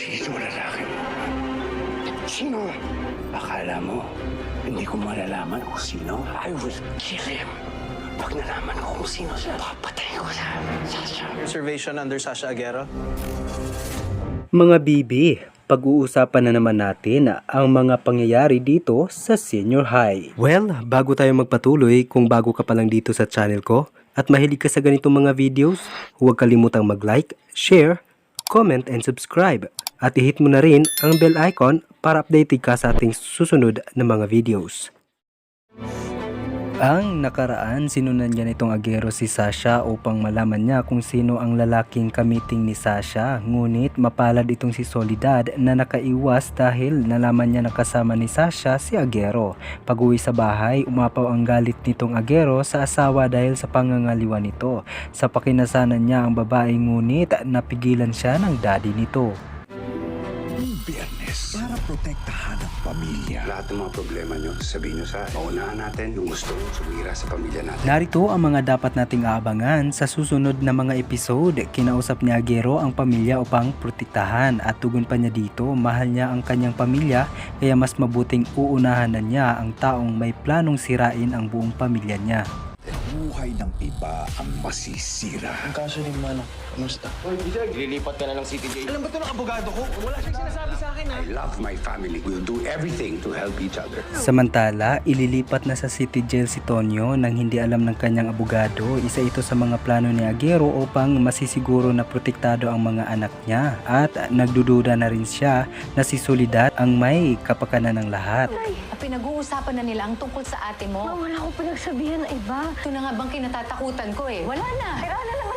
Sino lalaki mo? Sino? Akala mo, hindi ko malalaman kung sino? I will kill him. Pag nalaman ko kung sino siya, papatay ko siya. Sasha. Reservation under Sasha Aguero? Mga bibi, pag-uusapan na naman natin ang mga pangyayari dito sa senior high. Well, bago tayo magpatuloy, kung bago ka pa lang dito sa channel ko at mahilig ka sa ganitong mga videos, huwag kalimutang mag-like, share, comment, and subscribe. At i-hit mo na rin ang bell icon para updated ka sa ating susunod na mga videos. Ang nakaraan, sinunan niya nitong agero si Sasha upang malaman niya kung sino ang lalaking kamiting ni Sasha. Ngunit mapalad itong si Solidad na nakaiwas dahil nalaman niya na kasama ni Sasha si Agero. Pag uwi sa bahay, umapaw ang galit nitong Agero sa asawa dahil sa pangangaliwa nito. Sa pakinasanan niya ang babae ngunit napigilan siya ng daddy nito. Protektahan ang pamilya. Lahat ng mga problema nyo, sabihin nyo sa paunahan natin yung gusto sumira sa pamilya natin. Narito ang mga dapat nating aabangan sa susunod na mga episode. Kinausap ni Agero ang pamilya upang protektahan at tugon pa niya dito, mahal niya ang kanyang pamilya kaya mas mabuting uunahan na niya ang taong may planong sirain ang buong pamilya niya. Buhay ng iba ang masisira. Ang kaso ni Manong, kamusta? Lilipat ka na ng City Jail. Alam ba ito ng abogado ko? Wala siyang sinasabi sa akin ha. I love my family. We'll do everything to help each other. Samantala, ililipat na sa city jail si Tonyo nang hindi alam ng kanyang abogado. Isa ito sa mga plano ni Agero upang masisiguro na protektado ang mga anak niya. At nagdududa na rin siya na si Soledad ang may kapakanan ng lahat. Pinag-uusapan na nila ang tungkol sa ate mo. Ma, wala akong pinagsabihan na iba. Ito na nga bang kinatatakutan ko eh. Wala na. Sira na naman ang ate mo.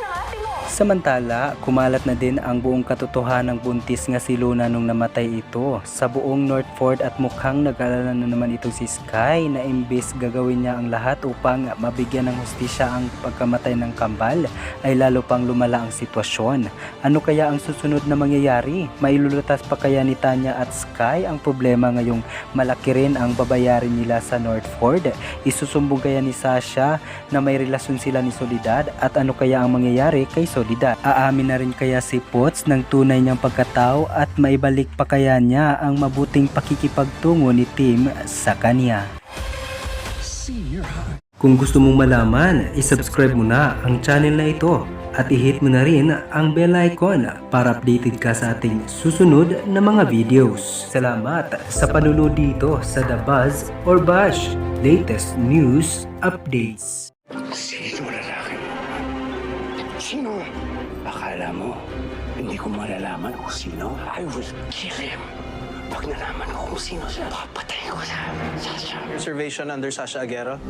Samantala, kumalat na din ang buong katotohanan ng buntis nga si Luna nung namatay ito sa buong Northford at mukhang nag-alala na naman ito si Sky na imbes gagawin niya ang lahat upang mabigyan ng hustisya ang pagkamatay ng kambal ay lalo pang lumala ang sitwasyon. Ano kaya ang susunod na mangyayari? Mailulutas pa kaya ni Tanya at Sky ang problema ngayong malaki rin ang babayarin nila sa Northford? Isusumbong kaya ni Sasha na may relasyon sila ni Solidad at ano kaya ang mangyayari kay Solidad. Aamin na rin kaya si Potts ng tunay niyang pagkatao at maibalik pa kaya niya ang mabuting pakikipagtungo ni Tim sa kanya. Kung gusto mong malaman, isubscribe mo na ang channel na ito at i-hit mo na rin ang bell icon para updated ka sa ating susunod na mga videos. Salamat sa panunod dito sa The Buzz or Bash latest news updates. Sino? Akala mo, hindi ko malalaman kung sino? I will kill him. Pag nalaman ko kung sino siya, papatay ko siya. Sasha. Reservation under Sasha Aguero?